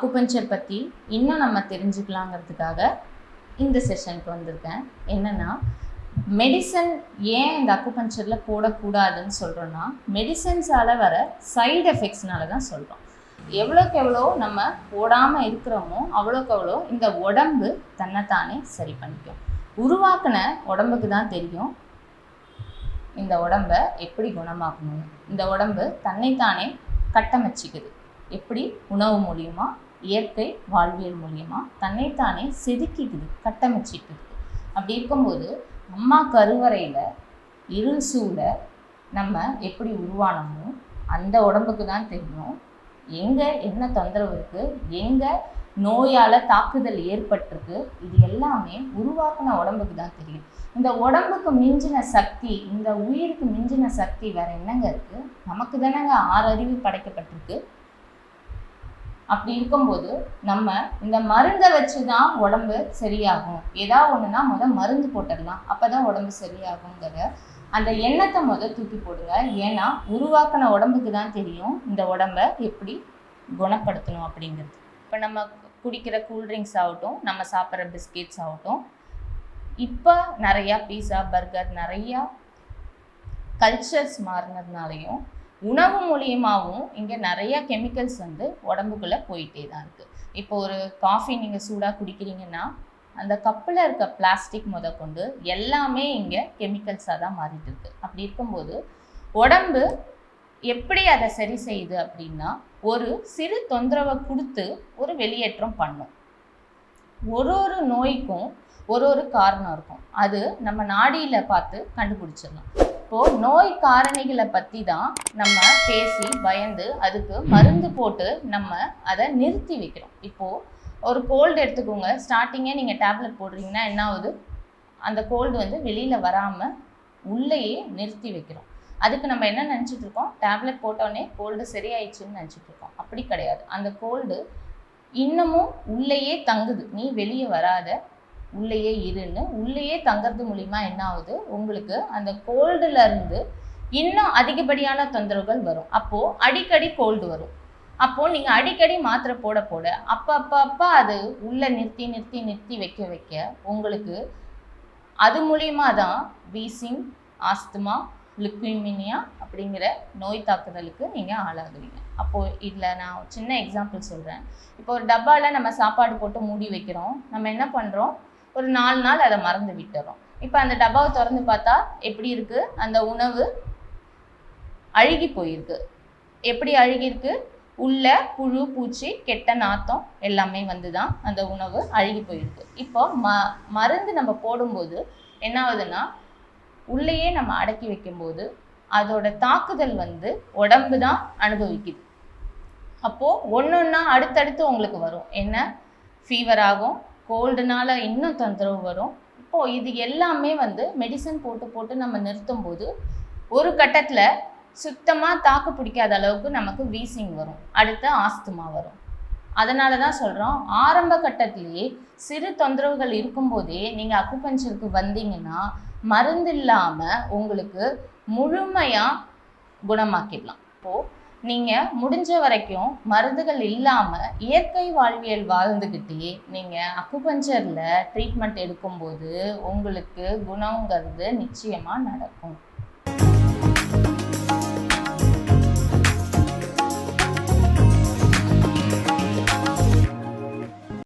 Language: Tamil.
அக்குபஞ்சர் பற்றி இன்னும் நம்ம தெரிஞ்சுக்கலாங்கிறதுக்காக இந்த செஷனுக்கு வந்திருக்கேன். என்னென்னா மெடிசன் ஏன் இந்த அக்குபஞ்சரில் போடக்கூடாதுன்னு சொல்கிறோன்னா மெடிசன்ஸால் வர சைடு எஃபெக்ட்ஸ்னால தான் சொல்கிறோம் எவ்வளோக்கு எவ்வளோ நம்ம போடாமல் இருக்கிறோமோ அவ்வளோக்கு அவ்வளோ இந்த உடம்பு தன்னைத்தானே சரி பண்ணிக்கும். உருவாக்கின உடம்புக்கு தான் தெரியும் இந்த உடம்ப எப்படி குணமாக்கணும். இந்த உடம்பு தன்னைத்தானே கட்டமைச்சிக்குது. எப்படி உணவு மூலியமாக இயற்கை வாழ்வியல் மூலியமாக தன்னைத்தானே செதுக்கிக்குது கட்டமைச்சிக்குது அப்படி இருக்கும்போது அம்மா கருவறையில் இருள் சூட நம்ம எப்படி உருவானமோ அந்த உடம்புக்கு தான் தெரியும். எங்கே என்ன தொந்தரவு இருக்குது எங்கே நோயால் தாக்குதல் ஏற்பட்டிருக்கு இது எல்லாமே உருவாக்குன உடம்புக்கு தான் தெரியும். இந்த உடம்புக்கு மிஞ்சின சக்தி இந்த உயிருக்கு மிஞ்சின சக்தி வேறு என்னங்க இருக்குது நமக்கு தானேங்க ஆறு அறிவு படைக்கப்பட்டிருக்கு. அப்படி இருக்கும்போது நம்ம இந்த மருந்தை வச்சு தான் உடம்பு சரியாகும். ஏதாவது ஒன்றுனா முதல் மருந்து போட்டுடலாம். அப்போ தான் உடம்பு சரியாகுங்கிற அந்த எண்ணத்தை முதல் தூக்கி போடுங்க. ஏன்னா உருவாக்கின உடம்புக்கு தான் தெரியும் இந்த உடம்ப எப்படி குணப்படுத்தணும் அப்படிங்கிறது. இப்போ நம்ம குடிக்கிற கூல்ட்ரிங்க்ஸ் ஆகட்டும் நம்ம சாப்பிட்ற பிஸ்கெட்ஸ் ஆகட்டும் இப்போ நிறையா பீஸா பர்கர் நிறையா கல்ச்சர்ஸ் மாறினதுனாலையும் உணவு மூலியமாகவும் இங்கே நிறைய கெமிக்கல்ஸ் வந்து உடம்புக்குள்ளே போயிட்டே தான் இருக்குது இப்போ ஒரு காஃபி நீங்கள் சூடாக குடிக்கிறீங்கன்னா அந்த கப்பில் இருக்க பிளாஸ்டிக் முத கொண்டு எல்லாமே இங்கே கெமிக்கல்ஸாக தான் மாறிட்டு இருக்கு. அப்படி இருக்கும்போது உடம்பு எப்படி அதை சரி செய்யுது அப்படின்னா ஒரு சிறு தொந்தரவை கொடுத்து ஒரு வெளியேற்றம் பண்ணும். ஒரு ஒரு நோய்க்கும் ஒரு ஒரு காரணம் இருக்கும். அது நம்ம நாடியில் பார்த்து கண்டுபிடிச்சிடலாம். இப்போது நோய் காரணிகளை பற்றி தான் நம்ம பேசி பயந்து அதுக்கு மருந்து போட்டு நம்ம அதை நிறுத்தி வைக்கிறோம். இப்போது ஒரு கோல்டு எடுத்துக்கோங்க. ஸ்டார்டிங்கே நீங்கள் டேப்லெட் போடுறீங்கன்னா என்ன ஆகுது? அந்த கோல்டு வந்து வெளியில் வராமல் உள்ளேயே நிறுத்தி வைக்கிறோம். அதுக்கு நம்ம என்ன நினச்சிட்டு இருக்கோம்? டேப்லெட் போட்டோடனே கோல்டு சரியாயிடுச்சுன்னு நினச்சிட்டு இருக்கோம். அப்படி கிடையாது. அந்த கோல்டு இன்னமும் உள்ளேயே தங்குது. நீ வெளியே வராத. உள்ளேயே இருன்னு உள்ளேயே தங்கிறது மூலிமா என்ன ஆகுது? உங்களுக்கு அந்த கோல்டுலேருந்து இன்னும் அதிகப்படியான தொந்தரவுகள் வரும். அப்போது அடிக்கடி கோல்டு வரும். அப்போது நீங்கள் அடிக்கடி மாத்திரை போட போட அப்போ அப்போ அப்போ அது உள்ளே நிறுத்தி நிறுத்தி நிறுத்தி வைக்க வைக்க உங்களுக்கு அது மூலியமா தான் வீசிங் ஆஸ்துமா லிக்விமினியா அப்படிங்கிற நோய் தாக்குதலுக்கு நீங்கள் ஆளாகுவீங்க அப்போது இதில் நான் ஒரு சின்ன எக்ஸாம்பிள் சொல்கிறேன் இப்போ ஒரு டப்பாவில் நம்ம சாப்பாடு போட்டு மூடி வைக்கிறோம். நம்ம என்ன பண்ணுறோம் ஒரு நாலு நாள் அதை மறந்து விட்டுறோம். இப்போ அந்த டப்பாவை திறந்து பார்த்தா எப்படி இருக்குது அந்த உணவு அழுகி போயிருக்கு. எப்படி அழுகியிருக்கு உள்ள புழு பூச்சி கெட்ட நாத்தம் எல்லாமே வந்து தான் அந்த உணவு அழுகி போயிருக்கு. இப்போ ம மருந்து நம்ம போடும்போது என்ன ஆகுதுன்னா உள்ளேயே நம்ம அடக்கி வைக்கும்போது அதோட தாக்குதல் வந்து உடம்பு தான் அனுபவிக்குது. அப்போது ஒன்று ஒன்றா அடுத்தடுத்து உங்களுக்கு வரும். என்ன? ஃபீவர் ஆகும் கோல்டுனால இன்னும் தொந்தரவு வரும். இப்போது இது எல்லாமே வந்து மெடிசன் போட்டு போட்டு நம்ம நிறுத்தும் போது ஒரு கட்டத்தில் சுத்தமாக தாக்கு பிடிக்காத அளவுக்கு நமக்கு வீசிங் வரும். அடுத்து ஆஸ்துமா வரும். அதனால தான் சொல்கிறோம் ஆரம்ப கட்டத்திலேயே சிறு தொந்தரவுகள் இருக்கும்போதே நீங்கள் அக்குபஞ்சருக்கு வந்தீங்கன்னா மருந்து இல்லாமல் உங்களுக்கு முழுமையாக குணமாக்கிடலாம். இப்போது நீங்கள் முடிஞ்ச வரைக்கும் மருந்துகள் இல்லாமல் இயற்கை வாழ்வியல் வாழ்ந்துக்கிட்டே நீங்கள் அக்குபஞ்சரில் ட்ரீட்மெண்ட் எடுக்கும்போது உங்களுக்கு குணங்கிறது நிச்சயமாக நடக்கும்.